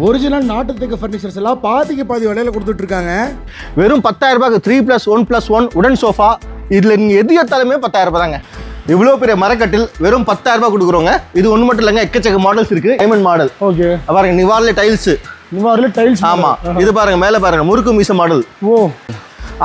Original நாட்டு தெக்க furnitures எல்லாம் பாதிக்கு பாதி விலையில கொடுத்துட்டு இருக்காங்க வெறும் பத்தாயிரம் ரூபாய்க்கு three plus one plus one உடன் சோஃபா இதில் நீங்கள் எது எடுத்தாலுமே பத்தாயிரம் ரூபாய் தாங்க. இவ்வளோ பெரிய மரக்கட்டில் வெறும் பத்தாயிரம் ரூபாய் கொடுக்குறோங்க இது ஒன்று மட்டும் இல்லைங்க எக்கச்சக்க மாடல்ஸ் இருக்கு. டைமண்ட் மாடல் ஓகே பாருங்க நிவார்ல டைல்ஸ் மாதிரி டைல்ஸ் ஆமா. இது பாருங்க மேலே பாருங்க முறுக்கு மீச மாடல் ஓ.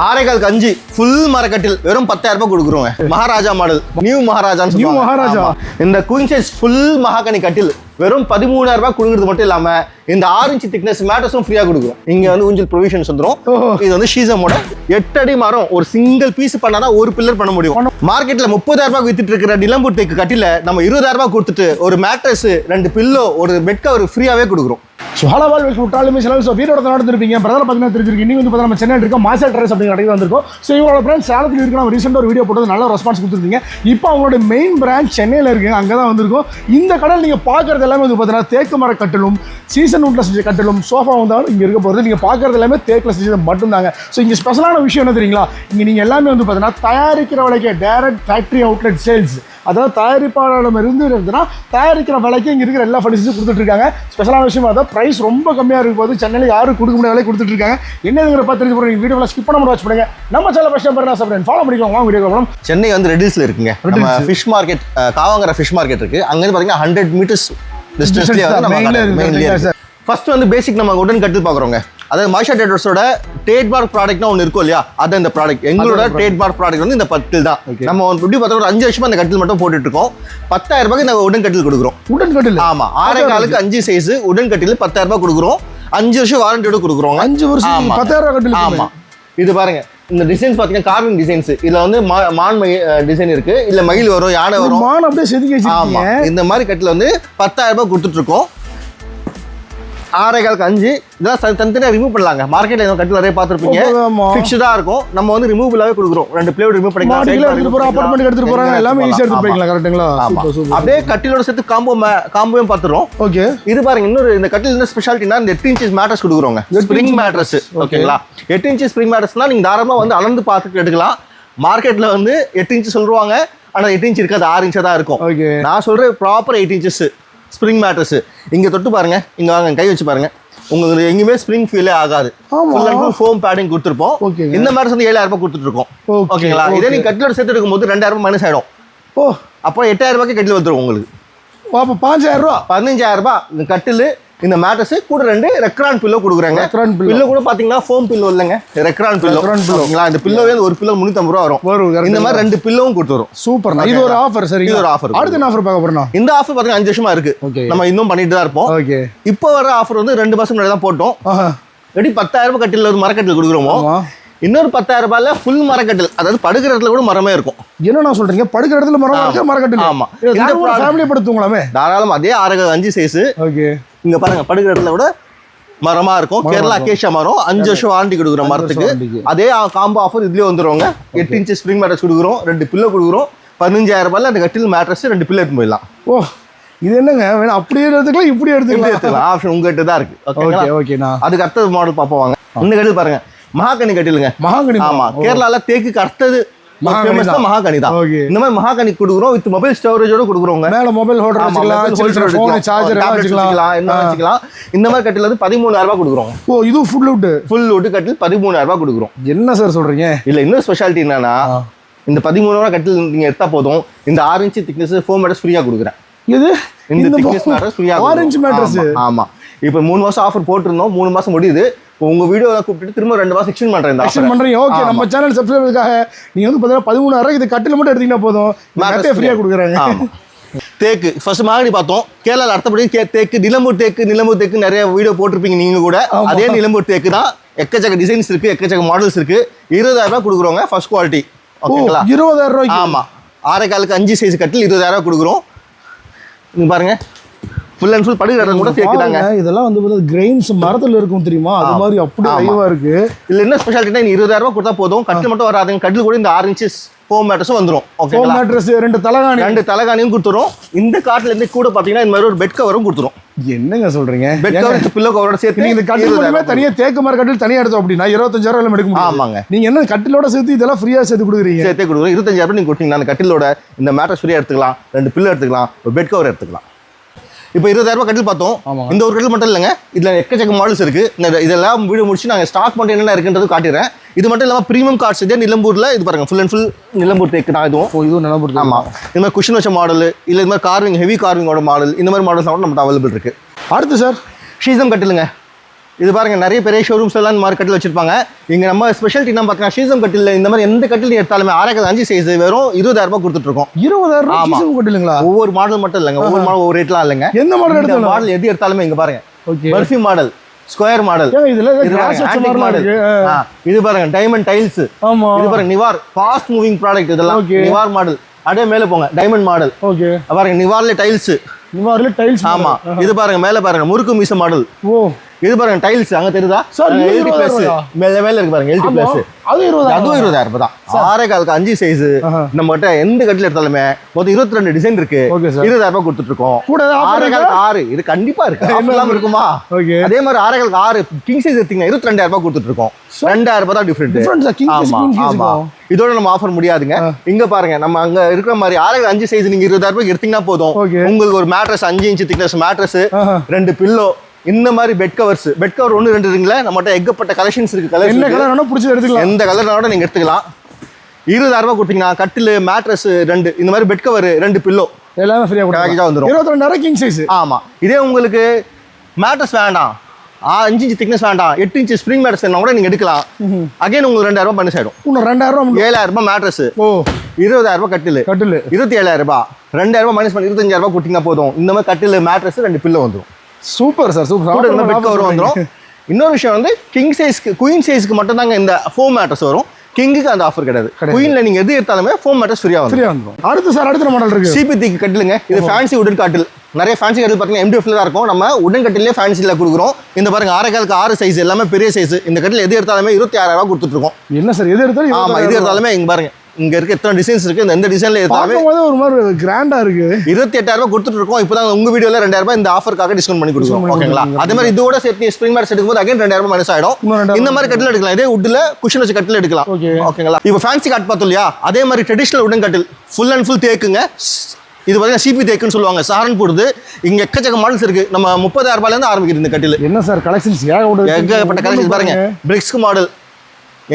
ஆரைகால் கஞ்சி ஃபுல் மரக்கட்டில் வெறும் பத்தாயிரம் ரூபாய் கொடுக்குறோங்க. மகாராஜா மாடல். நியூ New சொல்லுவாங்க. மகாராஜா. இந்த குயின் சைஸ் ஃபுல் மகாகனி கட்டில் வெறும் பதிமூணாயிரம் ரூபாய் கொடுக்குறது மட்டும் இல்லாம இந்த ஆறு இன்ச் திக்னஸ் மேட்டர்ஸும் ஃப்ரீயா கொடுக்குறோம். இங்க வந்து ஊஞ்சல் ப்ரொவிஷன்ஸ் வந்துரும் ஓஹோ. இது வந்து ஷீசமோட எட்டு அடி மரம் ஒரு சிங்கிள் பீஸ் பண்ணாதான் ஒரு பில்லர் பண்ண முடியும். மார்க்கெட்ல முப்பதாயிரம் ரூபாய் வித்துட்டு இருக்கிற நிலம்பூர் தேக்கு கட்டில நம்ம இருபதாயிரம் ரூபாய் கொடுத்துட்டு ஒரு மேட்ரஸ் ரெண்டு பில்லோ ஒரு பெட் கவர் ஃப்ரீயாவே கொடுக்குறோம். ஸோ ஹலோ வால் வெல்கம் டாலுமே ஸோ வீரோட நடந்துருப்பீங்க. பிரதர் பார்த்தீங்கன்னா தெரிஞ்சிருக்கு. இன்னும் வந்து பார்த்தீங்கன்னா நம்ம சென்னை இருக்கோம் மாசா ட்ரெஸ் அப்படிங்கிற கடைக்கு வந்திருக்கோம். ஸோ இவங்களோட பிரான்ச் சேலத்தில் இருக்கு. நம்ம ரீசெண்டாக ஒரு வீடியோ போட்டது நல்ல ரெஸ்பான்ஸ் கொடுத்துருந்தீங்க. இப்போ அவங்களோட மெயின் பிரான்ச் சென்னையில் இருக்கு. அங்கே தான் வந்திருக்கோம். இந்த கடையில் நீங்கள் பார்க்குறது எல்லாமே வந்து பார்த்தீங்கன்னா தேக்கு மர கட்டிலும் சீசன் உண்டில் செஞ்ச கட்டிலும் சோஃபா வந்தாலும் இங்கே இருக்க போகிறது நீங்கள் பார்க்குறது எல்லாமே தேக்கில் செஞ்சது மட்டும்தாங்க. ஸோ இங்கே ஸ்பெஷலான விஷயம் என்ன தெரியுங்களா? இங்கே நீங்கள் எல்லாமே வந்து பார்த்தீங்கன்னா தயாரிக்கிற விலைக்கு டேரக்ட் ஃபேக்ட்ரி அவுட்லெட் சேல்ஸ் அதாவது தயாரிப்பாளரிடம் இருந்து இருந்துன்னா தயாரிக்கிற விலைக்கு இங்கே இருக்கிற எல்லா ஃபர்னிச்சர்ஸும் கொடுத்துட்டு இருக்காங்க. ஸ்பெஷலான விஷயம் அதான் ப்ரைஸ் ரொம்ப கம்மியாக இருக்கும் போது சென்னையில் யாரும் கொடுக்க முடியாத விலை கொடுத்துட்டு இருக்காங்க. என்னதுங்கிற பார்த்து தெரிஞ்சு போகிறீங்க வீடியோவில் ஸ்கிப் பண்ண வாட்ச் பண்ணுங்க. நம்ம சேனல் ஃபஸ்ட் நான் சாப்பிட்றேன் ஃபாலோ பண்ணிக்கலாம் வாங்க வீடியோ போகலாம் சென்னை வந்து ரெடில்ஸ்ல இருக்குங்க. நம்ம ஃபிஷ் மார்க்கெட் காவாங்கர ஃபிஷ் மார்க்கெட் இருக்கு. அங்க இருந்து பாத்தீங்கன்னா ஹண்ட்ரட் மீட்டர்ஸ் டிஸ்டன்ஸ்லயே வந்து நம்ம ஃபர்ஸ்ட் வந்து பேசிக் நம்ம உடன் கட்டில் பாக்குறோங்க அதாவது மாஷா டேட்டர்ஸோட ட்ரேட்மார்க் ப்ராடக்ட்னா ஒன்று இருக்கும் இல்லையா? அது இந்த ப்ராடக்ட் எங்களோட ட்ரேட்மார்க் ப்ராடக்ட் வந்து இந்த பத்தில் தான். நம்ம எப்படி பார்த்தா ஒரு அஞ்சு வருஷமா இந்த கட்டில் மட்டும் போட்டுட்டு இருக்கோம் பத்தாயிரம் ரூபாய்க்கு இந்த உடன் கட்டில் கொடுக்குறோம். உடன் கட்டில்? ஆமா. ஆறே காலுக்கு அஞ்சு சைஸ் உடன் கட்டில் பத்தாயிரம் ரூபாய் கொடுக்குறோம். அஞ்சு வருஷம் வாரண்டியோட கொடுக்குறோம் அஞ்சு வருஷம். பத்தாயிரம் ரூபா கட்டில் ஆமா. இது பாருங்க. இந்த டிசைன்ஸ் பாத்தீங்கன்னா கார்விங் டிசைன்ஸ் இதுல வந்து மான் டிசைன் இருக்கு. இல்ல மயில் வரும் யானை வரும். மான் அப்படியே செதுக்கி ஆமா. இந்த மாதிரி கட்டில் வந்து பத்தாயிரம் ரூபாய் கொடுத்துட்டு இருக்கோம் ஆறே காலுக்கு அஞ்சு இதெல்லாம் ச- தனித்தனியா ரிமூவ் பண்ணலாங்க. மார்க்கெட்ல இந்த கட்டில் நிறைய பார்த்துருப்பீங்க. ஆமா. ஃபிக்ஸ்டா இருக்கும். நம்ம வந்து ரிமூவலாவே கொடுக்குறோம். ரெண்டு பிளேட் ரிமூவ் போகிறோம் அப்பார்ட்மெண்ட் எடுத்துட்டு போகிறாங்க எல்லாமே ஈஸியாக எடுத்துட்டு போய்க்கலாம். கரெக்ட்டுங்களா அப்படியே கட்டிலோட சேர்த்து காம்போ காம்போவும் பார்த்துறோம் ஓகே இது பாருங்க இன்னொரு இந்த கட்டில் என்ன ஸ்பெஷாலிட்டினா இந்த எட்டு இன்ச்சஸ் மேட்ரஸ் கொடுக்குறோங்க. ஸ்ப்ரிங் மேட்ரஸ் ஓகேங்களா எட்டு இன்ச்சஸ் ஸ்ப்ரிங் மேட்ரஸ்னா நீங்க தாராளமா வந்து அளந்து பார்த்துட்டு எடுக்கலாம். மார்க்கெட்ல வந்து எட்டு இன்ச் சொல்லுவாங்க. ஆனா எட்டு இன்ச் இருக்காது. ஆறு இன்ச்சா தான் இருக்கும். நான் சொல்றேன் proper eight inches spring mattress இங்க தொட்டு பாருங்க. இங்க வாங்க கை வச்சு பாருங்க. உங்களுக்கு எங்கேயுமே ஸ்ப்ரிங் ஃபீலே ஆகாது. Full and full foam padding கொடுத்துருப்போம். இந்த மாதிரி வந்து ஏழாயிரம் ரூபாய் கொடுத்துட்டு இருக்கோம் ஓகேங்களா இதே நீங்க கட்டிலோட சேர்த்து எடுக்கும்போது ரெண்டாயிரம் ரூபாய் மைனஸ் ஆயிடும். ஓ. அப்போ எட்டாயிரம் ரூபாய்க்கு கட்டில் வந்துடும் உங்களுக்கு. அப்போ பாஞ்சாயிரம் ரூபா? பதினஞ்சாயிரம் ரூபாய். இந்த கட்டில் இந்த மேட்ரஸ் கூட ரெண்டு ரெக்ரான் பில்லோ கொடுக்குறாங்க. Pillow. பில்லோ கூட பாத்தீங்கன்னா ஃபோம் பில்லோ இல்லைங்க. Recron pillow pillow. ஓகேங்களா? இந்த பில்லோவே ஒரு பில்லோ முந்நூற்றம்பது ரூபா வரும். வரும். இந்த மாதிரி ரெண்டு பில்லோவும் கொடுத்துரும். சூப்பர் இது ஒரு ஆஃபர் சரி இது ஒரு offer. அடுத்த என்ன ஆஃபர் பார்க்க போறோம் இந்த ஆஃபர் பாத்தீங்கன்னா அஞ்சு வருஷமா இருக்கு. நம்ம இன்னும் பண்ணிட்டு தான் இருப்போம். ஓகே. இப்போ வர ஆஃபர் வந்து ரெண்டு மாசம் முன்னாடி தான் போட்டோம். எப்படி பத்தாயிரம் ரூபாய் கட்டில் ஒரு மரக்கட்டில் கொடுக்குறோமோ? இன்னொரு பத்தாயிரம் ரூபாயில ஃபுல் மரக்கட்டில். அதாவது படுக்கிற இடத்துல கூட மரமே இருக்கும். என்ன சொல்றீங்க? படுக்கிற இடத்துல மரம் மரக்கட்டில். ஆமா. ஃபேமிலி படுத்துங்களாமே? தாராளம் அதே ஆறு அஞ்சு சைஸ் ஓகே. இங்க பாருங்க படுக்கிற இடத்துல கூட மரமா இருக்கும். கேரளா அக்கேஷா மரம் அஞ்சு வருஷம் வாரண்டி கொடுக்குறோம் மரத்துக்கு. அதே காம்போ ஆஃபர் இதுலயே வந்துருவாங்க எட்டு இன்ச் ஸ்ப்ரிங் மேட்ரஸ் கொடுக்குறோம் ரெண்டு பில்லோ கொடுக்குறோம். பதினஞ்சாயிரம் ரூபாயில அந்த கட்டில் மேட்ரஸ் ரெண்டு பில்லோ எடுத்து போயிடலாம். ஓ இது என்னங்க? வேணா அப்படியே எடுத்துக்கலாம் இப்படி எடுத்துக்கலாம். எடுத்துக்கலாம். ஆப்ஷன் உங்ககிட்ட தான் இருக்கு. ஓகே ஓகேண்ணா அதுக்கு அடுத்தது மாடல் பார்ப்போம் வாங்க. இந்த கட்டில் பாருங்க. மகாகனி கட்டிலுங்க. மகாகனி ஆமா. கேரளால தேக்குக்கு அடுத்தது Okay. இந்த மாதிரி மகாகனி கொடுக்குறோம் வித் மொபைல் ஸ்டோரேஜோட கொடுக்குறோங்க மேல மொபைல் ஹோல்டர் வச்சுக்கலாம் சார்ஜர் வச்சுக்கலாம். என்ன வச்சுக்கலாம். இந்த மாதிரி கட்டில் வந்து பதிமூணாயிரம் ரூபாய் கொடுக்குறோம். ஓ இது ஃபுல் வுட் ஃபுல் ஒட்டு கட்டில் பதிமூணாயிரம் ரூபாய் கொடுக்குறோம். என்ன சார் சொல்றீங்க? இல்ல இன்னும் ஸ்பெஷாலிட்டி என்னன்னா இந்த பதிமூணு ரூபா கட்டில் நீங்க எடுத்தா போதும். இந்த ஆறு இன்ச் திக்னஸ் ஃபோர் மேட்டர்ஸ் ஃப்ரீயா கொடுக்குறேன். இது இந்த திக்னஸ் மேட்டர்ஸ் ஃப்ரீயா ஆரஞ்சு ஆமா. இப்போ மூணு மாசம் ஆஃபர் போட்டிருந்தோம் மூணு மாசம் முடியுது. உங்க வீடியோ கூப்பிட்டு திரும்ப ரெண்டு மாசம் எக்ஸ்டெண்ட் பண்றேன் எக்ஸ்டெண்ட் பண்றீங்க. ஓகே நம்ம சேனல் சப்ஸ்கிரைபருக்காக நீங்க வந்து பார்த்தீங்கன்னா பதிமூணாயிரம் இது கட்டில் மட்டும் எடுத்தீங்கன்னா போதும். ஃப்ரீயா. கொடுக்குறாங்க. தேக்கு ஃபர்ஸ்ட் மாங்கனி பார்த்தோம். கேரளால அடுத்தபடி கே- தேக்கு நிலம்பூர் தேக்கு நிலம்பூர் தேக்கு நிறைய வீடியோ போட்டிருப்பீங்க நீங்க கூட. அதே நிலம்பூர் தேக்கு தான். எக்கச்சக்க டிசைன்ஸ் இருக்கு எக்கச்சக்க மாடல்ஸ் இருக்கு. இருபதாயிரம் ரூபாய் கொடுக்குறோங்க ஃபர்ஸ்ட் குவாலிட்டி ஓகேங்களா இருபதாயிரம் ரூபாய்க்கு? ஆமா. ஆறே காலுக்கு அஞ்சு சைஸ் கட்டில் இருபதாயிரம் ரூபாய் கொடுக்குறோம். பாருங்க. ஃபுல் அண்ட் ஃபுல் படுகிற கூட பாருங்க, இதெல்லாம் வந்து கிரெயின்ஸ் மரத்துல இருக்கும் தெரியுமா? அது மாதிரி அப்படியே ஆமா. லைவா இருக்கு. இதுல என்ன ஸ்பெஷாலிட்டினா நீ இருபதாயிரம் ரூபாய் கொடுத்தா போதும். கட்டில் மட்டும் வராதுங்க. கட்டில் கூட இந்த ஆறு இன்ச்சஸ் ஃபோம் மேட்டர்ஸும் வந்துரும். ஃபோன் ஓகேங்களா மேட்ரஸ் ரெண்டு தலகாணி. ரெண்டு தலைகாணியும் கொடுத்துரும். இந்த காட்டுல இருந்து கூட பாத்தீங்கன்னா இந்த மாதிரி ஒரு பெட் கவரும் கொடுத்துரும். என்னங்க சொல்றீங்க? பெட் கவர் பில்லோ கவரோட சேர்த்து நீங்க இந்த கட்டில் மட்டுமே 20,000 தனியா தேக்கு மர கட்டில் தனியா எடுத்தோம் அப்படின்னா இருபத்தஞ்சாயிரம் எல்லாம் எடுக்க முடியும் ஆமாங்க. நீங்க என்ன கட்டிலோட சேர்த்து இதெல்லாம் ஃப்ரீயா சேர்த்து கொடுக்குறீங்க? சேர்த்தே கொடுக்குறோம். இருபத்தஞ்சாயிரம் ரூபாய் நீங்க கொடுத்தீங்கன்னா அந்த கட்டிலோட இந்த மேட்ரஸ் ஃப்ரீயா எடுத்துக்கலாம். ரெண்டு பில்லோ எடுத்துக்கலாம். ஒரு பெட் கவர் எடுத்துக்கலாம். இப்போ இருபதாயிரம் ரூபாய் கட்டில் பார்த்தோம். இந்த ஒரு கட்டில் மட்டும் இல்லைங்க. இதுல எக்கச்சக்க மாடல்ஸ் இருக்கு. இந்த இதெல்லாம் வீடியோ முடிச்சு நாங்கள் ஸ்டாக் பண்ணிட்டு என்னென்ன இருக்குன்றது காட்டிடுறேன். இது மட்டும் இல்லாமல் ப்ரீமியம் கார்ட்ஸ் இதே நிலம்பூர்ல இது பாருங்க ஃபுல் அண்ட் ஃபுல் நிலம்பூர் தேக்கு தான் இதுவும். இதுவும் நிலம்புறது ஆமா. இந்த மாதிரி குஷன் வச்ச மாடல் இல்ல இந்த மாதிரி கார்விங் ஹெவி கார்விங்கோட மாடல் இந்த மாதிரி மாடல்ஸ் கூட நம்மகிட்ட அவைலபிள் இருக்கு. அடுத்து சார் ஷீசம் கட்டிலுங்க. இது பாருங்க நிறைய பெரிய ஷோரூம்ஸ் எல்லாம் இந்த மாதிரி கட்டில் வச்சிருப்பாங்க. இங்க நம்ம ஸ்பெஷாலிட்டி என்ன பார்த்தீங்கன்னா ஷீசம் கட்டில் இந்த மாதிரி எந்த கட்டில் எடுத்தாலுமே ஆறாயிரத்து அஞ்சு சைஸ் வெறும் இருபதாயிரம் ரூபாய் கொடுத்துட்டு இருக்கோம் இருபதாயிரம். சீசன் கட்டிலுங்களா? ஒவ்வொரு மாடல் மட்டும் இல்லைங்க. ஒவ்வொரு மாடல் ஒவ்வொரு ரேட்லாம் இல்லைங்க. எந்த மாடல் எடுத்தாலும்? மாடல் எது எடுத்தாலுமே இங்க பாருங்க. Okay barfi model square model model இது பாருங்க டைமண்ட் டைல்ஸ் ஆமா. இது பாருங்க நிவார் ஃபாஸ்ட் மூவிங் ப்ராடக்ட் இதெல்லாம். நிவார் மாடல் அப்படியே மேலே போங்க டைமண்ட் மாடல் ஓகே பாருங்க நிவார்ல டைல்ஸ் நிவாரில டைல்ஸ் ஆமா. இது பாருங்க மேல பாருங்க முறுக்கு மீச மாடல் ஓ. இது பாருங்க டைல்ஸ் அங்க தெரியுதா? எல்டி பிளஸ் மேல மேல இருக்கு பாருங்க எல்டி பிளஸ் அது இருபதாயிரம் அதுவும் இருபதாயிரம் ரூபாய் தான். ஆறே காலுக்கு அஞ்சு சைஸ். நம்ம கிட்ட எந்த கட்டில எடுத்தாலுமே மொத்தம் இருபத்தி ரெண்டு டிசைன் இருக்கு. இருபதாயிரம் ரூபாய் கொடுத்துட்டு இருக்கோம். கூட ஆறே? காலுக்கு ஆறு. இது கண்டிப்பா இருக்கு. இல்லாம இருக்குமா? அதே மாதிரி ஆறே காலுக்கு ஆறு. கிங் சைஸ் எடுத்தீங்கன்னா இருபத்தி ரெண்டாயிரம் ரூபாய் கொடுத்துட்டு இருக்கோம். ரெண்டாயிரம் ரூபாய் தான் டிஃபரெண்ட் ஆமா ஆமா. இதோட நம்ம ஆஃபர் முடியாதுங்க. இங்க பாருங்க நம்ம அங்க இருக்கிற மாதிரி ஆறே அஞ்சு சைஸ் நீங்க இருபதாயிரம் ரூபாய்க்கு எடுத்தீங்கன்னா போதும். உங்களுக்கு ஒரு மேட்ரஸ் அஞ்சு இன்ச் திக்னஸ் மேட்ரஸ். ரெண்டு பில்லோ இந்த மாதிரி பெட் கவர்ஸ் பெட் கவர் ஒன்று ரெண்டு இருக்குங்களா நம்மகிட்ட எக்கப்பட்ட கலெக்ஷன்ஸ் இருக்கு என்ன கலெக்ஷன் கலர் வேணா பிடிச்சது எடுத்துக்கலாம். எந்த கலர்னாலும் நீங்க எடுத்துக்கலாம். இருபதாயிரம் ரூபாய் கொடுத்தீங்கன்னா கட்டில் மேட்ரஸ் ரெண்டு இந்த மாதிரி பெட் கவர் ரெண்டு பில்லோ எல்லாமே ஃப்ரீயா Package ஆ கொடுக்கலாம் வந்துரும். இருபத்தி ரெண்டாயிரம் கிங் சைஸ் ஆமா. இதே உங்களுக்கு மேட்ரஸ் வேண்டாம். அஞ்சு இன்ச் திக்னஸ் வேண்டாம். எட்டு இன்ச் ஸ்ப்ரிங் மேட்ரஸ் கூட நீங்க எடுக்கலாம். அகைன் உங்களுக்கு ரெண்டாயிரம் ரூபாய் பண்ணி ஆயிடும். இன்னும் ரெண்டாயிரம். ஏழாயிரம் ரூபாய் மேட்ரஸ் ஓ. இருபதாயிரம் ரூபாய் கட்டில். கட்டில். இருபத்தி ஏழாயிரம் ரூபாய். ரெண்டாயிரம் ரூபாய் மைனஸ் பண்ணி இருபத்தஞ்சாயிரம் ரூபாய் கொடுத்தீங்கன்னா போதும். இந்த மாதிரி கட்டில் மேட்ரஸ் ரெண்டு பில்லோ வந்துடும் super sir super. Bed cover வந்துடும் இன்னொரு விஷயம் வந்து கிங் சைஸ்க்கு குயின் சைஸ்க்கு மட்டும் தாங்க இந்த ஃபோம் மேட்ரஸ் வரும். கிங்குக்கு அந்த ஆஃபர் கிடையாது. குயின்ல நீங்க எது எடுத்தாலுமே ஃபோம் மேட்ரஸ் ஃப்ரீயா ஃப்ரீயா வந்துடும் அடுத்து சார் அடுத்த மாடல் இருக்கு. சிபித்திக்கு கட்டிலுங்க. இது ஃபேன்சி உடன் காட்டில் நிறைய ஃபேன்சி கட்டில் பார்த்தீங்கன்னா எம்டிஎஃப்ல தான் இருக்கும். நம்ம உடன் கட்டிலே ஃபேன்சியில் கொடுக்குறோம். இந்த பாருங்க ஆறு காலுக்கு ஆறு சைஸ் எல்லாமே பெரிய சைஸ் இந்த கட்டில் எது எடுத்தாலுமே இருபத்தி ஆறாயிரம் ரூபாய் கொடுத்துட்டு இருக்கோம். என்ன சார் எது எடுத்தாலும் ஆமா இது எடுத்தாலுமே இங்க பாருங்க. இங்க இருக்க எத்தனை டிசைன்ஸ் இருக்கு? இந்த டிசைன்ல பார்க்கும்போது ஒரு மாதிரி கிராண்டா இருக்கு. இருபத்தி எட்டாயிரம் ரூபாய் கொடுத்துட்டு இருக்கோம். இப்போ தான் உங்க வீடியோல ரெண்டாயிரம் ரூபாய் இந்த ஆஃபருக்காக டிஸ்கவுண்ட் பண்ணி கொடுக்குறோம். பண்ணி ஓகேங்களா? அதே மாதிரி இதோட சேர்த்து ஸ்ப்ரிங் மேட்ஸ் எடுக்கும்போது அகைன் ரெண்டாயிரம் ரூபாய் மைனஸ் ஆயிடும். இந்த மாதிரி கட்டில் எடுக்கலாம். இதே உட்ல குஷன் வச்சு கட்டில் எடுக்கலாம். ஓகேங்களா? இப்போ ஃபேன்சி காட் பார்த்தோம் இல்லையா? அதே மாதிரி ட்ரெடிஷனல் உடன் கட்டில். ஃபுல் அண்ட் ஃபுல் தேக்குங்க. இது பார்த்தீங்கன்னா சிபி தேக்குன்னு சொல்லுவாங்க. சாரன் போடுது இங்க எக்கச்சக்க மாடல்ஸ் இருக்கு. நம்ம முப்பதாயிரம் ரூபாயிலேருந்து ஆரம்பிக்குது இந்த கட்டில். என்ன சார் கலெக்ஷன்ஸ் ஏகப்பட்ட ஏகப்பட்ட கலெக்ஷன் பாருங்க. பிரிக்ஸ்க்கு மாடல்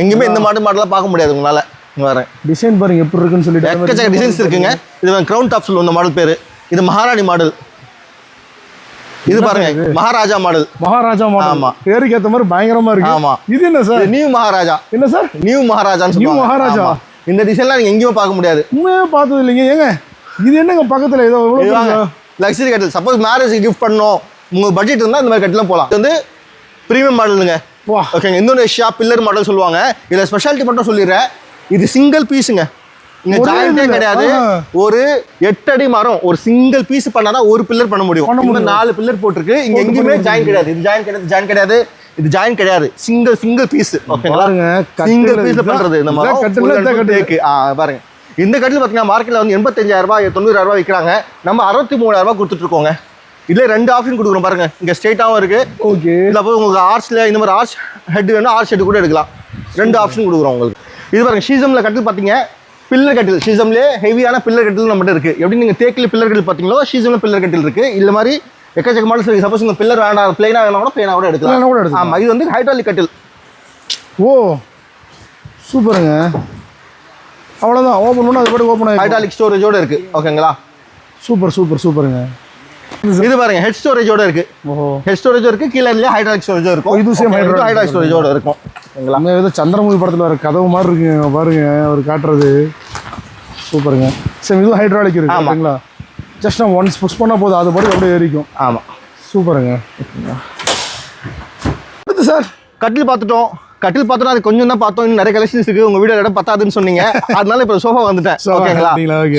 எங்கேயுமே இந்த மாடல் மாடலாம் பார்க்க முடியாது உங்களால. வரேன். டிசைன் பாருங்க எப்படி இருக்குன்னு சொல்லிட்டு எக்கச்சக்க டிசைன்ஸ் இருக்குங்க. இது கிரவுண்ட் டாப் சொல்லுவோம் இந்த மாடல் பேரு. இது மகாராணி மாடல் இது பாருங்க மகாராஜா மாடல் மகாராஜா மாடல் ஆமா. பேருக்கு ஏத்த மாதிரி பயங்கரமா இருக்கு. ஆமா. இது என்ன சார்? நியூ மகாராஜா என்ன சார்? நியூ மகாராஜான்னு சொல்லுவாங்க. மகாராஜா. இந்த டிசைன்லாம் நீங்க எங்கேயுமே பார்க்க முடியாது. உண்மையே பார்த்தது இல்லைங்க. ஏங்க இது என்னங்க பக்கத்துல ஏதோ? லக்ஸரி கட்டில் சப்போஸ் மேரேஜ் கிஃப்ட் பண்ணணும். உங்க பட்ஜெட் இருந்தா இந்த மாதிரி கட்டிலாம் போகலாம் இது வந்து ப்ரீமியம் மாடலுங்க ஓகேங்க இந்தோனேஷியா பில்லர் மாடல் சொல்லுவாங்க. இதுல ஸ்பெஷாலிட்டி மட்டும் சொல்லிடுறேன். இது சிங்கிள் பீஸுங்க இங்க ஜாயிண்டே. கிடையாது. ஒரு எட்டு அடி மரம் ஒரு சிங்கிள் பீஸ் பண்ணாதான் ஒரு பில்லர் பண்ண முடியும். நாலு பில்லர் போட்டிருக்கு. இங்க எங்கேயுமே ஜாயின் கிடையாது. இது ஜாயின் கிடையாது ஜாயின் கிடையாது. இது ஜாயின் கிடையாது. சிங்கிள் சிங்கிள் பீஸ் ஓகேங்களா சிங்கிள் இதுதான். பண்றது இந்த. ஆ பாருங்க. இந்த கட்டில் பார்த்தீங்கன்னா மார்க்கெட்ல வந்து எண்பத்தஞ்சாயிரம் ரூபாய் தொண்ணூறாயிரம் ரூபாய் விற்கிறாங்க நம்ம அறுபத்தி மூணாயிரம் ரூபாய் கொடுத்துட்டு இதுல ரெண்டு ஆப்ஷன் கொடுக்குறோம் பாருங்க. இங்க ஸ்ட்ரெயிட்டாவும் இருக்கு. ஓகே இல்ல உங்களுக்கு ஆர்ச்ல இந்த மாதிரி ஆர்ச் ஹெட் வேணும் ஆர்ச் ஹெட் கூட எடுக்கலாம். ரெண்டு ஆப்ஷன் கொடுக்குறோம் உங்களுக்கு. இது பாருங்க ஷீசம்ல கட்டில் பார்த்தீங்க. பில்லர் கட்டில். ஷீசம்லேயே ஹெவியான பில்லர் கட்டில் நம்மகிட்ட இருக்கு. எப்படி நீங்க தேக்கில் பில்லர் கட்டில் பார்த்தீங்களோ ஷீசம்ல பில்லர் கட்டில் இருக்கு. இந்த மாதிரி எக்கச்சக்க மாடல்ஸ் இருக்கு. சப்போஸ் உங்க பில்லர் வேண்டாம் பிளைனா வேணா கூட பிளைனா கூட ஆ கூட எடுக்கலாம். எடுத்துக்கலாம். ஆமா இது வந்து ஹைட்ராலிக் கட்டில். ஓ சூப்பருங்க. அவ்வளோதான் ஓப்பன் பண்ணி அது பாட்டு ஓப்பன் ஆகி ஹைட்ராலிக் ஸ்டோரேஜோட இருக்கு. ஓகேங்களா சூப்பர் சூப்பர் சூப்பருங்க. இது பாருங்க ஹெட் ஸ்டோரேஜோட இருக்கு. ஹெட் ஸ்டோரேஜும் இருக்கு கீழே ஹைட்ராலிக் ஸ்டோரேஜும் இருக்கும். இது hydraulic ஹைட்ராலிக் ஸ்டோரேஜோட இருக்கும். நம்ம ஏதோ சந்திரமுகி படத்தில் வர கதவு மாதிரி இருக்குங்க பாருங்க அவர் காட்டுறது. சூப்பருங்க. சரி இதுவும் ஹைட்ராலிக் இருக்கு ஆமா. ஓகேங்களா ஜஸ்ட் நம்ம ஒன்ஸ் புஷ் பண்ணால் போதும் அது பாட்டு அப்படியே ஏறிக்கும். ஆமா. சூப்பருங்க. அடுத்து சார் கட்டில் பார்த்துட்டோம். கட்டில் பார்த்தோம் அது கொஞ்சம் தான் பார்த்தோம். இன்னும் நிறைய கலெக்ஷன்ஸ் இருக்கு. உங்க வீடியோ இடம் பத்தாதுன்னு சொன்னீங்க. அதனால இப்போ சோஃபா வந்துட்டேன். ஓகேங்களா.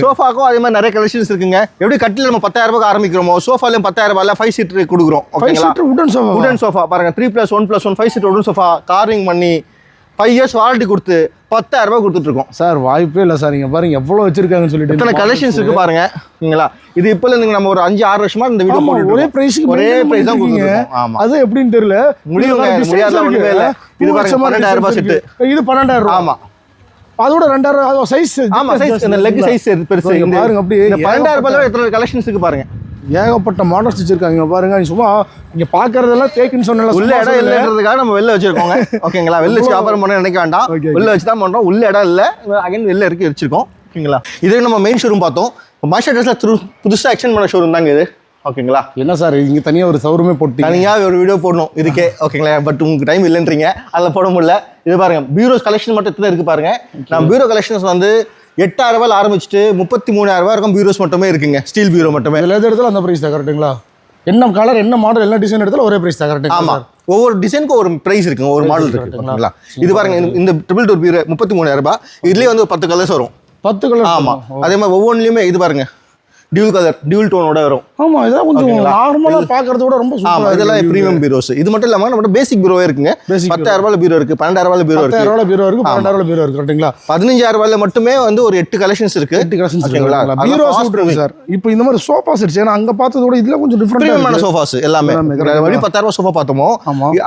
சோஃபாக்கும் அதே மாதிரி நிறைய கலெக்ஷன்ஸ் இருக்குங்க. எப்படி கட்டில் நம்ம பத்தாயிரம் ரூபாய்க்கு ஆரம்பிக்கிறோமோ சோஃபாலையும் பத்தாயிரம் ரூபாயில ஃபைவ் சீட்டர் கொடுக்குறோம். ஓகேங்களா உடன் சோஃபா உடன் சோஃபா பாருங்க three plus one plus one five seater உடன் சோஃபா கார்விங் பண்ணி ஃபைவ் இயர்ஸ் வாரண்டி கொடுத்து பத்தாயிரம் ரூபாய் கொடுத்துட்டு இருக்கோம். சார் வாய்ப்பே இல்லை சார். நீங்கள் பாருங்க எவ்வளோ வச்சிருக்காங்கன்னு சொல்லிட்டு எத்தனை கலெக்ஷன்ஸ் இருக்கு பாருங்க. ஓகேங்களா இது இப்போ இருந்து நம்ம ஒரு அஞ்சு ஆறு வருஷமா இந்த வீடியோ ஒரே. பிரைஸ்க்கு ஒரே பிரைஸ் தான் கொடுத்துருக்கோம் அது எப்படின்னு தெரியல. designs முடியாத இல்ல. இது மாதிரி 12,000 ரூபாய் இருக்கு. இது பன்னெண்டாயிரம் ரூபாய் ஆமா. அதோட ரெண்டாயிரம் சைஸ் ஆமா சைஸ் இந்த லெக் சைஸ் பெருசு. பாருங்க, அப்படியே இந்த பன்னெண்டாயிரம் ரூபாயில எத்தனை கலெக்ஷன்ஸ் இருக்கு பாருங்க. ஏகப்பட்ட மாடல்ஸ் வச்சிருக்காங்க. பாருங்க நீ சும்மா இங்க பாக்குறதெல்லாம் தேக்குன்னு சொன்னல உள்ள இடம் இல்லைன்றதுக்காக நம்ம வெளில வச்சிருக்கோங்க. ஓகேங்களா? வெளில வச்சு வியாபாரம் பண்ண நினைக்க வேண்டாம். வெளில வச்சு தான் பண்றோம். உள்ள இடம் இல்லை. அகைன் வெளில இருக்கு வச்சிருக்கோம். ஓகேங்களா? இதே நம்ம மெயின் ஷோரூம் பார்த்தோம். மாஸ்டர் ட்ரெஸ்ல புதுசாக எக்ஸ்டெண்ட் பண்ண ஷோரூம் தாங்க இது. ஓகேங்களா? என்ன சார் இங்க தனியா ஒரு சௌரமே போட்டீங்க. தனியா ஒரு வீடியோ போடணும் இதுக்கே. ஓகேங்களா? பட் உங்களுக்கு டைம் இல்லைன்றீங்க. அதில் போட முடியல. இது பாருங்க பீரோஸ் கலெக்ஷன் மட்டும் எத்தனை இருக்கு பாருங்க. நம்ம பீரோ கலெக்ஷன்ஸ் வந்து எட்டாயிரம் ரூபாயில் ஆரம்பிச்சுட்டு முப்பத்தி மூணாயிரம் ரூபாய் இருக்கும் பீரோஸ் மட்டுமே இருக்குங்க. ஸ்டீல் பீரோ மட்டுமே. எது எடுத்தாலும் அந்த பிரைஸ் தான் கரெக்ட்டுங்களா என்ன கலர் என்ன மாடல் என்ன டிசைன் எடுத்தாலும் ஒரே பிரைஸ் தான் கரெக்ட்டுங்களா ஆமா. ஒவ்வொரு டிசைனுக்கு ஒரு பிரைஸ் இருக்குங்க ஒரு மாடல் இருக்கு ஓகேங்களா இது பாருங்க இந்த- ட்ரிபிள் டோர் பீரோ முப்பத்தி மூணாயிரம் ரூபாய் இதுலயே வந்து பத்து கலர்ஸ் வரும். பத்து கலர் ஆமா. அதே மாதிரி ஒவ்வொன்றுலயுமே இது பாருங்க. டியூல் கலர் டியூல் டோனோட வரும். ஆமா இதெல்லாம் கொஞ்சம் ஓகேங்களா? நார்மலா பாக்குறத விட ரொம்ப ஆமா சூப்பரா இதெல்லாம் பிரீமியம் பீரோஸ் இது மட்டும் இல்லாம நம்ம பேசிக் பீரோவே இருக்குங்க. பத்தாயிரம் ரூபாய் பீரோ இருக்கு பன்னெண்டாயிரம் ரூபாய் பீரோ இருக்கு. ரூபாய் பீரோ இருக்கு பன்னெண்டாயிரம் ரூபாய் பீரோ இருக்கு கரெக்ட்டுங்களா பதினஞ்சாயிரம் ரூபாயில மட்டுமே வந்து ஒரு எட்டு கலெக்ஷன்ஸ் இருக்கு. எட்டு கலெக்ஷன்ஸ்? இருக்குங்களா பீரோ இருக்கு சார் இப்போ இந்த மாதிரி சோஃபா செட்ஸ் ஏன்னா அங்க பார்த்ததோட இதுல கொஞ்சம் பிரீமியமான டிஃபரெண்ட் சோஃபாஸ் எல்லாமே. வழி பத்தாயிரம் ரூபாய் சோஃபா பார்த்தோமோ.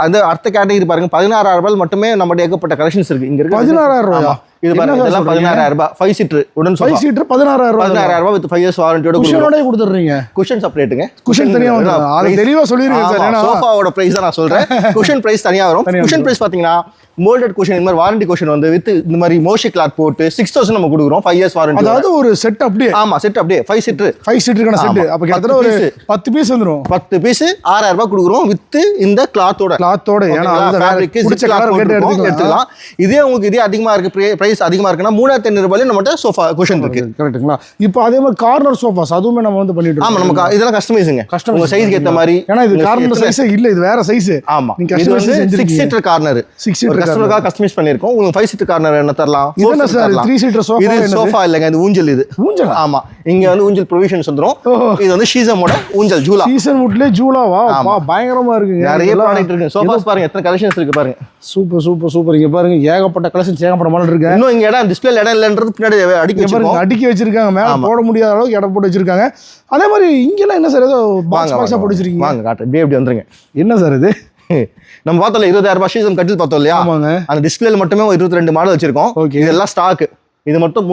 அது அடுத்த கேட்டகரி பாருங்க பதினாறாயிரம் ரூபாய் மட்டுமே நம்மகிட்ட ஏகப்பட்ட கலெக்ஷன்ஸ் இருக்கு. இங்க இருக்கு பதினாறாயிரம் ரூபாயா? இது பாருங்க? பதினாறாயிரம் ரூபாய் ஃபைவ் சீட்டர் உடன் ஃபைவ் சீட்டர் பதினாறாயிரம் ரூபாய் பதினாறாயிரம் ரூபாய் வித் ஃபைவ் இயர்ஸ் வாரண்டியோட குஷனோட கொடுத்துடுறீங்க. குஷன் செப்பரேட்டுங்க குஷன் தனியா வந்துடும். அது தெளிவா சொல்லிருக்கீங்க சார். சோஃபாவோட பிரைஸ் தான் நான் சொல்றேன். குஷன் பிரைஸ் தனியா வரும். குஷன் பிரைஸ் பாத்தீங்கன்னா மோல்டட் குஷன் இந்த மாதிரி வாரண்டி குஷன் வந்து வித் இந்த மாதிரி மோஷி கிளாத் போட்டு சிக்ஸ் தௌசண்ட் நம்ம கொடுக்குறோம் ஃபைவ் இயர்ஸ் வாரண்டி அதாவது ஒரு செட் அப்படியே. ஆமா செட் அப்படியே ஃபைவ் சீட்டர் ஃபைவ் சீட்டருக்கான செட். அப்ப கிட்டத்தட்ட ஒரு. பத்து பீஸ் வந்துரும். பத்து பீஸ் ஆறாயிரம் ரூபாய் கொடுக்குறோம் வித் இந்த கிளாத்தோட கிளாத்தோட ஏன்னா அந்த ஃபேப்ரிக் பிடிச்ச கலர் கேட்டு எடுத்துக்கலாம். இதே உங்களுக்கு இதே அதிகமா இருக்கு பிரைஸ் அதிகமா இருக்குன்னா மூணாயிரத்தி ஐநூறு ரூபாயில நம்மகிட்ட சோஃபா குஷன் இருக்கு. கரெக்ட்டுங்களா இப்போ அதே மாதிரி கார்னர் சோஃபாஸ் அதுவுமே நம்ம வந்து பண்ணிட்டு ஆமா. நமக்கு இதெல்லாம் கஸ்டமைஸுங்க உங்க சைஸ்க்கு ஏத்த மாதிரி. ஏன்னா இது கார்னர் சைஸே இல்ல இது வேற சைஸ் ஆமா. இது வந்து six seater corner Six seater கஸ்டமருக்காக கஸ்டமைஸ் பண்ணிருக்கோம் உங்களுக்கு ஃபைவ் சீட்டர் கார்னர் என்ன தரலாம். என்ன சார். த்ரீ சீட்டர் சோஃபா இது சோஃபா இல்லைங்க இது ஊஞ்சல் இது. ஊஞ்சலா? ஆமா. இங்க வந்து ஊஞ்சல் ப்ரொவிஷன்ஸ் வந்துரும். இது வந்து ஷீசமோட ஊஞ்சல் ஜூலா. சீசன் வுட்லயே ஜூலாவா பயங்கரமா இருக்குங்க. நிறைய ப்ராடக்ட் இருக்கு. சோஃபாஸ் பாருங்க எத்தனை கலெக்ஷன்ஸ் இருக்கு பாருங்க. சூப்பர் சூப்பர் சூப்பர் இங்க பாருங்க ஏகப்பட்ட கலெக்ஷன் ஏகப்பட்ட மாடல் இருக்கு. இன்னும் இங்க இடம் டிஸ்பிளே இடம் இல்லைன்றது பின்னாடி அடுக்கி வச்சிருக்கோம். அடுக்கி வச்சிருக்காங்க. மேல போட முடியாத அளவுக்கு இடம் போட்டு வச்சிருக்காங்க. அதே மாதிரி இங்கெல்லாம் என்ன சார் ஏதோ பாக்ஸ் பாக்ஸா போட்டு வச்சிருக்கீங்க? வாங்க காட்டு இப்படி வந்துருங்க. என்ன சார் இது? நம்ம பார்த்தோம்ல இருபதாயிரம் ரூபாய் ஷீசம் கட்டில் பார்த்தோம் இல்லையா? ஆமாங்க. அந்த டிஸ்பிளேல மட்டுமே ஒரு இருபத்தி ரெண்டு மாடல் வச்சிருக்கோம். இதெல்லாம் ஸ்டாக் இது மட்டும்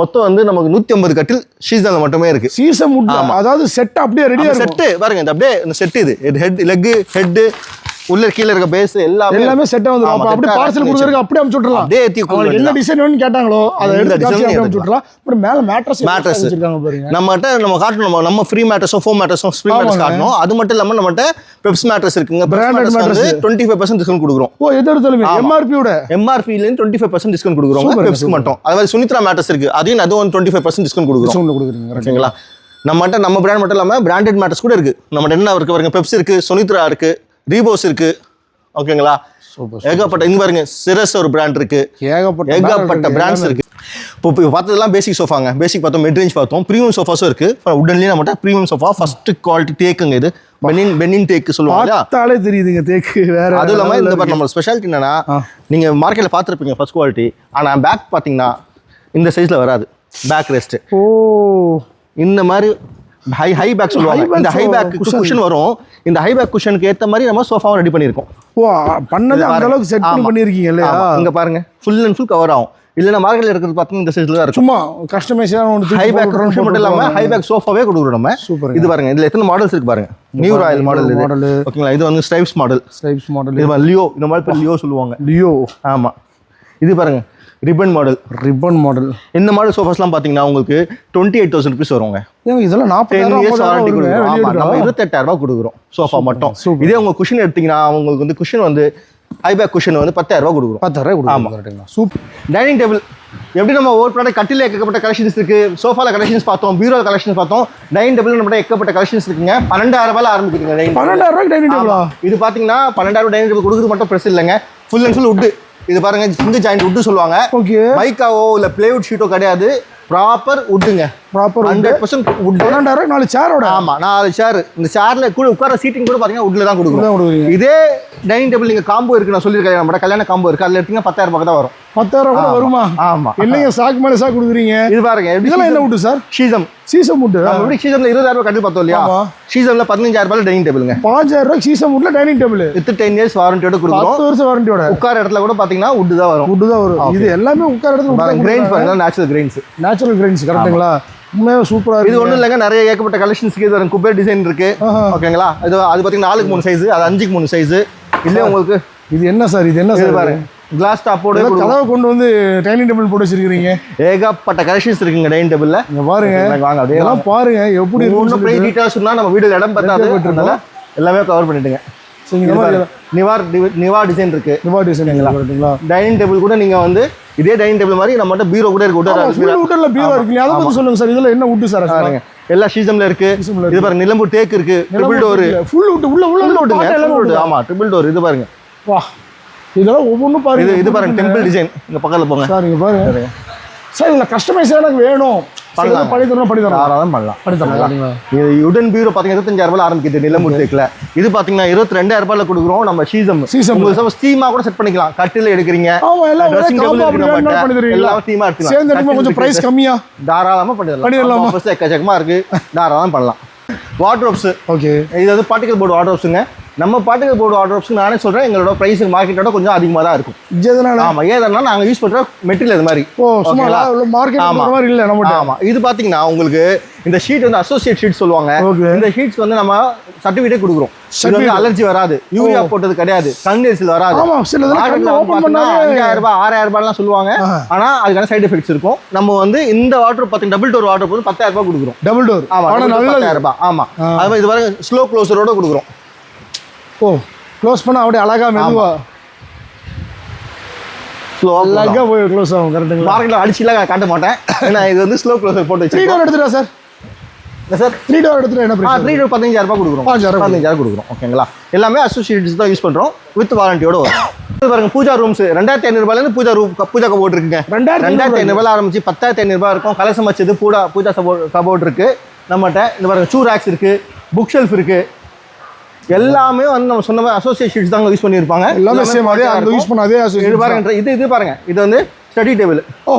மொத்தம் வந்து நமக்கு நூத்தி ஐம்பது கட்டில் ஷீசன்ல மட்டுமே இருக்கு. சீசன். அதாவது செட் அப்படியே ரெடியா செட்டு பாருங்க இந்த அப்படியே இந்த செட் இது. ஹெட் லெக் ஹெட் உள்ள கீழ இருக்க பேஸ் எல்லாமே எல்லாமே செட்டா அப்ப அப்படியே பார்சல் கொடுக்கறதுக்கு அப்படியே அமுச்சு விட்டுறலாம். அப்படியே ஏத்தி அவங்களுக்கு என்ன டிசைன் வேணும்னு கேட்டாங்களோ அதை எடுத்து அப்படியே அமுச்சு விட்டுறலாம். அப்புறம் மேல மேட்ரஸ் Mattress. வச்சிருக்காங்க பாருங்க. நம்மகிட்ட நம்ம காட்டணும். நம்ம ஃப்ரீ மேட்டர்ஸும் ஃபோம் மேட்டர்ஸும் ஸ்ப்ரிங் மேட்டர்ஸ் ஆமாங்க. காட்டணும். அது மட்டும் இல்லாம நம்மகிட்ட பெப்ஸ் மேட்டர்ஸ் இருக்குங்க. வந்து. டுவெண்ட்டி ஃபைவ் பர்சன்ட் டிஸ்கவுண்ட் கொடுக்குறோம். ஓ எது எடுத்தாலுமே எம்ஆர்பியோட எம்ஆர்பிலேருந்து டுவெண்ட்டி ஃபைவ் பர்சன்ட் டிஸ்கவுண்ட் கொடுக்குறோம் பெப்ஸ்க்கு மட்டும். அது மாதிரி சுனித்ரா மேட்டர்ஸ் இருக்கு. அதையும் அதுவும் வந்து டுவெண்ட்டி ஃபைவ் பர்சன்ட் டிஸ்கவுண்ட் கொடுக்குறோம். டிஸ்கவுண்ட் கொடுக்குறீங்க. ஓகேங்களா நம்மகிட்ட நம்ம பிராண்ட் மட்டும் இல்லாமல் பிராண்டட் மேட்டர்ஸ் கூட இருக்கு. நம்மகிட்ட என்ன இருக்கு பாருங்க. பெப்ஸ் இருக்கு சொனித்ரா இருக்கு ரீபோஸ் இருக்கு. ஓகேங்களா ஏகப்பட்ட இங்க பாருங்க சிரஸ் ஒரு பிராண்ட் இருக்கு. ஏகப்பட்ட ஏகப்பட்ட பிராண்ட்ஸ் இருக்கு. இப்போ இப்போ பார்த்ததெல்லாம் பேசிக் சோஃபாங்க பேசிக் பார்த்தோம் மிட் ரேஞ்ச் பார்த்தோம். ப்ரீமியம் சோஃபாஸும் இருக்கு. உடன்லேயே நம்மகிட்ட ப்ரீமியம் சோஃபா ஃபர்ஸ்ட் குவாலிட்டி தேக்குங்க இது. பெனின் பெனின் தேக்கு சொல்லுவாங்க? பார்த்தாலே தெரியுதுங்க தேக்கு வேற அதுவும் இல்லாமல் இந்த. பாரு நம்ம ஸ்பெஷாலிட்டி என்னன்னா ஆ. நீங்க மார்க்கெட்டில் பார்த்துருப்பீங்க ஃபர்ஸ்ட் குவாலிட்டி ஆனா பேக் பார்த்தீங்கன்னா இந்த சைஸ்ல வராது. பேக் ரெஸ்ட் ஓ. இந்த மாதிரி ஹை ஹை பேக் சொல்லுவாங்க. இந்த ஹை பேக். குஷன் வரும். இந்த ஹை பேக் குஷனுக்கு ஏத்த மாதிரி நம்ம சோஃபாவும் ரெடி பண்ணியிருக்கோம். ஓ பண்ணது அந்த. அளவுக்கு செட் பண்ணி ஆமா. பண்ணிருக்கீங்க இல்லையா. இங்க பாருங்க. ஃபுல் அண்ட் ஃபுல் கவர் ஆகும். இல்லைன்னா மார்க்கெட்ல இருக்கிறது பார்த்தீங்கன்னா இந்த சைஸ்ல தான் இருக்கும். சும்மா கஸ்டமைஸான ஒன்று ஹை பேக் குஷன் மட்டும் இல்லாம ஹை பேக் சோஃபாவே கொடுக்குறோம் நம்ம. Super. இது பாருங்க. இதுல எத்தனை மாடல்ஸ் இருக்கு பாருங்க. நியூ ராயல் மாடல் இது. மாடல் ஓகேங்களா இது வந்து ஸ்டைப்ஸ் மாடல் ஸ்டைப்ஸ் மாடல் இது லியோ இந்த மாதிரி பேர் லியோ சொல்லுவாங்க. லியோ ஆமா. இது பாருங்க. ரிப்பன் மாடல் ரிப்பன் மாடல் இந்த மாடல் சோஃபாஸ்லாம் பார்த்தீங்கன்னா உங்களுக்கு டுவெண்ட்டி எயிட் தௌசண்ட் ருபீஸ் வருங்க இதெல்லாம் டென் இயர்ஸ் வாரண்டி கொடுக்குறோம். நம்ம இருபத்தெட்டாயிரம் ரூபாய் கொடுக்குறோம் சோஃபா மட்டும். இதே உங்க குஷன் எடுத்தீங்கன்னா உங்களுக்கு வந்து குஷன் வந்து ஹைபேக் குஷன் வந்து பத்தாயிரம் ரூபாய் கொடுக்குறோம். பத்தாயிரம் கொடுக்கும் கரெக்டுங்களா சூப்பர். டைனிங் டேபிள் எப்படி நம்ம ஒவ்வொரு ப்ராடக்ட் கட்டில ஏகப்பட்ட கலெக்ஷன்ஸ் இருக்கு? சோஃபால கலெக்ஷன்ஸ் பார்த்தோம் பீரோ கலெக்ஷன்ஸ் பார்த்தோம். டைனிங் டேபிள் நம்ம ஏகப்பட்ட கலெக்ஷன்ஸ் இருக்குங்க. பன்னெண்டாயிரம் ரூபாய் ஆரம்பிக்குதுங்க டைனிங் பன்னெண்டாயிரம் ரூபாய்க்கு டைனிங் டேபிளா இது பாத்தீங்கன்னா பன்னெண்டாயிரம் டைனிங் டேபிள் கொடுக்குறது மட்டும் பிரஸ் இல்லைங்க. ஃபுல் அண்ட் ஃபுல் உட் இது பாருங்க சிங்கிள் ஜாயிண்ட் உட் சொல்லுவாங்க. ஓகே மைக்காவோ இல்ல பிளேவுட் ஷீட்டோ கிடையாது. ப்ராப்பர் உட்டுங்க ப்ராப்பர் ஹண்ட்ரட் பர்சன்ட் உட் பன்னெண்டாயிரம் நாலு சேரோட ஆமா நாலு சேர் இந்த சேர்ல கூட உட்கார சீட்டிங் கூட பாத்தீங்கன்னா உட்ல தான் கொடுக்குறோம் கொடுக்குறீங்க. இதே டைனிங் டேபிள் நீங்க காம்போ இருக்கு நான் சொல்லியிருக்கேன். நம்ம கல்யாண காம்போ இருக்கு. அதுல எடுத்தீங்கன்னா பத்தாயிரம் ரூபாய் தான் வரும். பத்தாயிரம் கூட. வருமா? ஆமா. என்னங்க சாக்கு மேல சாக்கு கொடுக்குறீங்க. இது பாருங்க இதெல்லாம் என்ன விட்டு சார் ஷீசம் சீசம் முட்டு நம்ம எப்படி ஷீசம்ல இருபதாயிரம் ரூபாய் கட்டி பார்த்தோம் இல்லையா. ஷீசம்ல பதினஞ்சாயிரம் ரூபாய் டைனிங் டேபிளுங்க பாஞ்சாயிரம் ரூபாய்க்கு sheesham முட்ல dining table with ten years வாரண்டியோட கொடுக்குறோம். பத்து வருஷம் வாரண்டியோட உட்கார இடத்துல கூட பாத்தீங்கன்னா உட் தான் வரும். உட்டு தான் வரும். இது எல்லாமே உட்கார இடத்துல கிரெயின்ஸ் பாருங்க நேச்சுரல் கிரெயின்ஸ் நேச்சுரல் கிரெயின்ஸ் கரெக்ட்டுங்களா உண்மையாக சூப்பராக இது ஒண்ணும் இல்லைங்க நிறைய ஏகப்பட்ட கலெக்ஷன்ஸ்க்கு இது வரும் குபேர் டிசைன் இருக்கு. ஓகேங்களா இது அது பார்த்தீங்கன்னா நாலுக்கு மூணு சைஸ் அது அஞ்சுக்கு மூணு சைஸ் இல்லையே உங்களுக்கு? இது என்ன சார் இது என்ன சார்? பாருங்க. கிளாஸ் டாப்போட கதவை கொண்டு வந்து டைனிங் டேபிள் போட்டு வச்சிருக்கீங்க ஏகப்பட்ட கலெக்ஷன்ஸ் இருக்குங்க டைனிங் டேபிள்ல பாருங்க. வாங்க அப்படியே இதெல்லாம் பாருங்க எப்படி ஒன்றும் ப்ரைஸ் டீட்டெயில்ஸ் சொன்னா நம்ம வீடியோ இடம் அதனால எல்லாமே கவர் பண்ணிட்டுங்க. நிவார் நிவா டிசைன் இருக்கு. நிவா டிசைன் டைனிங் டேபிள் கூட நீங்க வந்து இதே டைனிங் டேபிள் மாதிரி நம்மகிட்ட பீரோ கூட இருக்கு உட்டர் ஃபுல் வுட்டில் பீவா இருக்கு? அதை பத்தி சொல்லுங்க சார். இதுல என்ன வுட்டு சார் பாருங்க. எல்லா சீசம்ல இருக்கு. இது பாருங்க நிலம்பூர் தேக்கு இருக்கு ட்ரிபிள் டோர் ஃபுல் வுட்டு உள்ள உள்ள டோர் wood. ஆமா ட்ரிபிள் டோர் இது பாருங்க. வா. இதெல்லாம் ஒவ்வொன்றும் பாருங்க. இது பாருங்க டெம்பிள் டிசைன் இங்க பக்கத்துல போங்க. சார் இங்க பாருங்க. சார் இதுல கஸ்டமைஸ் எனக்கு வேணும்? பண்ணலாம். பண்ணி தரணும் பண்ணி தரணும் தாராளம் பண்ணலாம். பண்ணி தரலாம் சரிங்களா? இது உடன் பீரோ பாத்தீங்கன்னா இருபத்தஞ்சாயிரம் ரூபாய் ஆரம்பிக்குது இது பாத்தீங்கன்னா இருபத்தி ரெண்டாயிரம் ரூபாய்ல கொடுக்குறோம். நம்ம சீசம் Sesam. உங்களுக்கு கூட செட் பண்ணிக்கலாம். கட்டில எடுக்கிறீங்க. ட்ரெஸ்ஸிங் டேபிள் எல்லாம் தீமா எடுத்துக்கலாம். சேர்ந்து கொஞ்சம். பிரைஸ் பண்ணிடலாம். பண்ணிடலாமா? பண்ணலாம். வார்ட்ரோப்ஸ் ஓகே இது வந்து பார்ட்டிகல் போர்டு வார்ட்ரோப்ஸுங்க நம்ம பார்ட்டிகல் போர்டு வார்ட்ரோப்ஸ் நானே சொல்றேன். எங்களோட பிரைஸ் மார்க்கெட்டோட கொஞ்சம் அதிகமா தான் இருக்கும். எதனால? ஆமா ஏதனா நாங்க யூஸ் பண்ற மெட்டீரியல் இது மாதிரி. ஓ? மார்க்கெட் ஆமா. மாதிரி இல்ல நம்ம ஆமா. இது பாத்தீங்கன்னா உங்களுக்கு இந்த ஷீட் வந்து அசோசியேட் ஷீட் சொல்லுவாங்க. இந்த ஷீட்ஸ் வந்து நம்ம சர்டிஃபிகேட் கொடுக்குறோம். இது வந்து அலர்ஜி வராது. யூரியா போட்டது கிடையாது. கண் எரிச்சல் வராது. அஞ்சாயிரம் ரூபாய் ஆறாயிரம் ரூபாய்லாம் சொல்லுவாங்க. ஆனா அதுக்கான சைடு எஃபெக்ட்ஸ் இருக்கும். நம்ம வந்து இந்த வாட்டர் பார்த்தீங்க டபுள் டோர் வாட்டர் வந்து பத்தாயிரம் ரூபாய் கொடுக்குறோம். டபுள் டோர் ஆமா பத்தாயிரம் ரூபாய். ஆமா. அது மாதிரி இது பாருங்க ஸ்லோ க்ளோஸரோட கொடுக்குறோம். ஓ க்ளோஸ் பண்ணா அப்படியே அழகா மெதுவா. ஸ்லோ அழகா போய் க்ளோஸ் ஆகும் கரெக்ட்டுங்களா மார்க்கெட்ல அடிச்சுலாம் காட்ட மாட்டேன். ஏன்னா இது வந்து ஸ்லோ க்ளோஸர் போட்டு வச்சிருக்கோம். டோர் எடுத்துட்டா சார் சார் த்ரீ டோர் எடுத்துட்டா என்ன ஆ பிரச்சனை? த்ரீ டோர் பதினஞ்சாயிரம் ரூபாய் கொடுக்குறோம். பதினஞ்சாயிரம் பதினஞ்சாயிரம் கொடுக்குறோம். ஓகேங்களா எல்லாமே அசோசியேட்ஸ் தான் யூஸ் பண்றோம். வித் வாரண்டியோட வரும். இது பாருங்க பூஜா ரூம்ஸ் ரெண்டாயிரத்தி ஐநூறுபாயிலேருந்து பூஜா ரூம் பூஜா கபோர்ட் இருக்குங்க. ரெண்டாயிரத்தி ரெண்டாயிரத்தி ஐநூறுபாயில் ஆரம்பிச்சு பத்தாயிரத்தி ஐநூறுபா இருக்கும். கலசம் வச்சது பூடா பூஜா கபோர்ட் இருக்கு. நம்மகிட்ட இந்த பாருங்க ஷூ ரேக்ஸ் இருக்கு. புக் ஷெல்ஃப் இருக்கு. எல்லாமே வந்து நம்ம சொன்ன மாதிரி அசோசியேட் ஷீட்ஸ் தாங்க யூஸ் பண்ணியிருப்பாங்க. எல்லாமே சேம் அதே அந்த. யூஸ் பண்ண அதே இது பாருங்க இது இது பாருங்க இது வந்து ஸ்டடி டேபிள் ஓ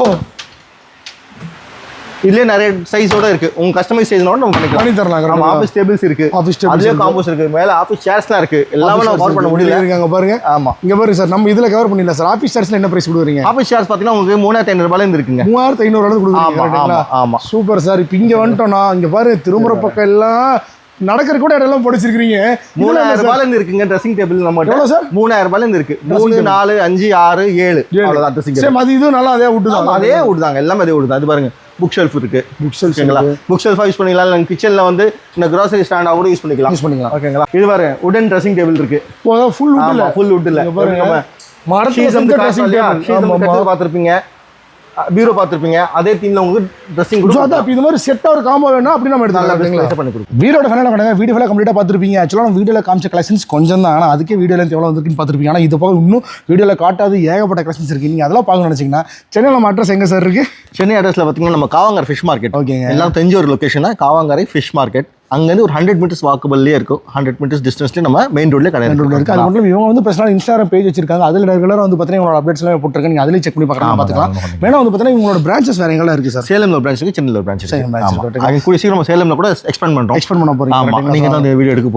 இதுலயே நிறைய சைஸோட இருக்கு. உங்க கஸ்டமைஸ் சைஸ்னோட நம்ம பண்ணிக்கலாம். பண்ணி தரலாம் நம்ம ஆஃபீஸ் டேபிள்ஸ் இருக்கு. Office tables அதுலயே. காம்போஸ் இருக்கு. மேல ஆஃபீஸ் சேர்ஸ்லாம் இருக்கு. எல்லாமே நம்ம கவர் பண்ண முடியல. இருக்காங்க பாருங்க ஆமா. இங்க பாருங்க சார் நம்ம இதுல கவர் பண்ணிடலாம் சார் ஆஃபீஸ் சார்ஜ்ல என்ன பிரைஸ் கொடுக்குறீங்க? ஆஃபீஸ் சேர்ஸ் பாத்தீங்கன்னா உங்களுக்கு மூணாயிரத்தி ஐநூறு ரூபாயில இருந்து இருக்குங்க. மூவாயிரத்தி ஐநூறு அளவு கொடுக்குறீங்க ஆமா சூப்பர் சார் இப்போ இங்க வந்துட்டோம்னா இங்க பாரு திரும்புற பக்கம் எல்லாம் நடக்கிற கூட இடம்லாம் படிச்சிருக்கீங்க மூணாயிரம் ரூபாயில இருந்து இருக்குங்க ட்ரெஸ்ஸிங் டேபிள் நம்ம எவ்வளவு சார்? மூணாயிரம் ரூபாயில இருந்து இருக்கு மூணு நாலு அஞ்சு ஆறு ஏழு. அவ்வளவுதான் ட்ரெஸ்ஸிங் டேபிள் அது இதுவும் நல்லா அதே விட்டு தான் அதே விடுதாங்க எல்லாமே அதே விடுதான் அது பாருங்க. புக் ஷெல்ஃப் இருக்கு. புக் ஓகேங்களா? புக் ஷெல்ஃபா யூஸ் பண்ணிக்கலாம். இல்லை கிச்சன்ல வந்து இந்த கிராசரி ஸ்டாண்டா கூட யூஸ் பண்ணிக்கலாம். யூஸ் பண்ணிக்கலாம். ஓகேங்களா? இது பாருங்க. உடன் ட்ரெஸ்ஸிங் டேபிள் இருக்கு. ஃபுல் ஃபுல் பாருங்க. நம்ம மரத்துல. பார்த்துருப்பீங்க. பீரோ பார்த்துருப்பீங்க. அதே தீம்ல உங்களுக்கு ட்ரெஸ்ஸிங் கொடுக்கும் அதான் இப்ப இது மாதிரி செட்டா ஒரு காம்போ வேணும் அப்படி நம்ம price பண்ணி கொடுக்கும் வீடியோட ஃபைனலாக கிடையாது. வீடியோ ஃபுல்லாக கம்ப்ளீட்டாக பார்த்துருப்பீங்க. ஆக்சுவலாக நம்ம வீடியோவில் காமிச்ச கலெக்ஷன்ஸ் கொஞ்சம் தான். ஆனால் அதுக்கே வீடியோவில் எவ்வளோ வந்துருக்குன்னு பார்த்துருப்பீங்க. ஆனால் இது போக இன்னும் வீடியோவில் காட்டாது. ஏகப்பட்ட கலெக்ஷன்ஸ் இருக்குது நீங்கள் அதெல்லாம் பார்க்கணும்னு நினச்சிங்கன்னா சென்னையில் நம்ம அட்ரஸ் எங்கே சார் இருக்குது சென்னை அட்ரஸ்ல பாத்தீங்கன்னா நம்ம காவாங்கர் ஃபிஷ் மார்க்கெட் ஓகேங்க. எல்லாம் தெரிஞ்ச ஒரு லொகேஷன் தான் காவாங்கரை ஃபிஷ் மார்க்கெட் அங்கேருந்து ஒரு ஹண்ட்ரட் மீட்டர்ஸ் வாக்கபிள்லேயே இருக்கும். ஹண்ட்ரட் மீட்டர்ஸ் டிஸ்டன்ஸ்லேயே நம்ம மெயின் ரோட்லேயே கடை இருக்குது இருக்கு. அது மட்டும் இவங்க வந்து பர்சனல் இன்ஸ்டாகிராம் பேஜ் வச்சிருக்காங்க. அதில் ரெகுலராக வந்து பார்த்தீங்கன்னா உங்களோட அப்டேட்ஸ் எல்லாம் போட்டிருக்கேன் நீங்கள் அதிலே செக் பண்ணி பார்க்கலாம். பார்த்துக்கலாம். வேணா வந்து பார்த்தீங்கன்னா உங்களோட பிரான்ச்சஸ் வேறு எங்கெல்லாம் இருக்குது சார் சேலம்ல பிரான்ச் இருக்கு சென்னையில் ஒரு பிரான்ச் சேலம் இருக்கு branch ஆமா. இருக்கு. அங்கே கூடிய சீக்கிரம் சேலம்ல கூட எக்ஸ்பெண்ட் பண்றோம். எக்ஸ்பெண்ட் பண்ண போகிறீங்க ஆமா. நீங்க தான் அந்த வீடியோ எடுக்க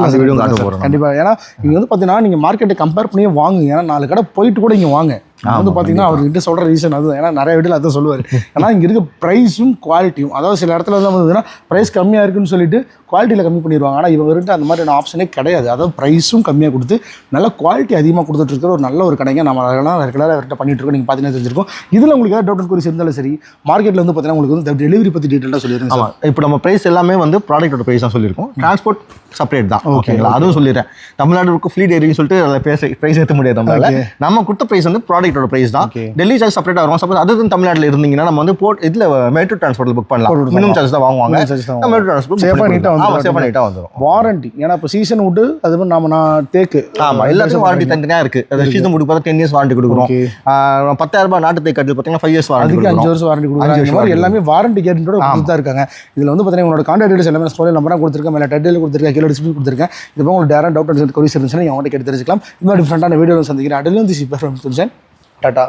அந்த சார் வீடியோ காட்ட சார். போறோம். கண்டிப்பா. ஏன்னா நீங்க வந்து பாத்தீங்கன்னா நீங்க மார்க்கெட்டை கம்பேர் பண்ணி வாங்குங்க. ஏன்னா நாலு கடை போயிட்டு கூட இங்க வாங்க. வந்து பாத்தீங்கன்னா அவர்கிட்ட சொல்ற ரீசன் அது ஏன்னா நிறைய வீடியோல அதான் சொல்லுவார். ஏன்னா இங்க இருக்க ப்ரைஸும் குவாலிட்டியும் அதாவது சில இடத்துல வந்து பார்த்தீங்கன்னா ப்ரைஸ் கம்மியா இருக்குன்னு சொல்லிட்டு குவாலிட்டியில் கம்மி பண்ணிடுவாங்க. ஆனால் இவங்ககிட்ட அந்த மாதிரியான ஆப்ஷனே கிடையாது. அதாவது ப்ரைஸும் கம்மியாக கொடுத்து நல்ல குவாலிட்டி அதிகமாக கொடுத்துட்டு இருக்கிற ஒரு நல்ல ஒரு கடைங்க நம்ம அதெல்லாம் ரெகுலராக அவர்கிட்ட பண்ணிட்டு இருக்கோம். நீங்கள் பார்த்தீங்கன்னா தெரிஞ்சிருக்கும். இதில் உங்களுக்கு ஏதாவது டவுட் குறி இருந்தாலும் சரி மார்க்கெட்டில் வந்து பார்த்தீங்கன்னா உங்களுக்கு வந்து டெலிவரி பற்றி டீட்டெயிலாக சொல்லிடுங்க ஆமா. இப்போ நம்ம பிரைஸ் எல்லாமே வந்து ப்ராடக்ட்டோட பிரைஸ் தான் சொல்லியிருக்கோம். டிரான்ஸ்போர்ட் செப்பரேட் தான். ஓகேங்களா? அதுவும் சொல்லிடுறேன். தமிழ்நாடு ஃப்ளீ டெலிவரின்னு சொல்லிட்டு அதில் பேச ப்ரைஸ் ஏற்ற முடியாது நம்மளால. நம்ம கொடுத்த ப்ரைஸ் வந்து ப்ராடக்ட்டோட ப்ரைஸ் தான். டெல்லி சார்ஜ் செப்பரேட்டாக வரும். சப்போஸ் அது தமிழ்நாட்டில் இருந்தீங்கன்னா நம்ம வந்து போட் இதில் மெட்ரோ டிரான்ஸ்போர்ட்டில் புக் பண்ணலாம். மினிமம் சார்ஜ் தான் வாங்குவாங்க. நம்ம மெட்ரோ டிரான்ஸ்போர்ட் neat ஆ வந்துரும். சேஃபாக நீட்டாக வந்துடும் வாரண்டி ஏன்னா இப்போ சீசன் விட்டு அது மாதிரி நாம நான் தேக்கு. ஆமா எல்லாத்துக்கும் வாரண்டி தனித்தனியா இருக்கு. அந்த சீசன் முடிக்கு பார்த்தா டென் இயர்ஸ் வாரண்டி கொடுக்குறோம். பத்தாயிரம் ரூபாய் நாட்டு தேக்கட்டு பார்த்தீங்கன்னா ஃபைவ் இயர்ஸ் வாரண்டி அதுக்கு அஞ்சு வருஷம் வாரண்டி கொடுக்குறாங்க. எல்லாமே வாரண்டி கேரண்டியோட கொடுத்து தான் இருக்காங்க. இதில் வந்து பார்த்தீங்கன்னா உங்களோட கான்டாக்ட் டீடைல்ஸ் எல்லாமே ஸ்டோரி நம்பராக கொடுத்துருக்கேன். மேலே டைட்டில் கொடுத்துருக்கேன். கீழே டிஸ்பிளே கொடுத்துருக்கேன். இது போக உங்களுக்கு டேரக்ட் டவுட் கொரிஸ் இருந்துச்சுன்னா அவங்கள்ட்ட கேட்டு தெரிஞ்சுக்கலாம். இந்த மாதிரி டிஃப்ரெண்டான வீடியோ சந்திக்கிறேன். அடிலும் தி சிப்பர் টাটা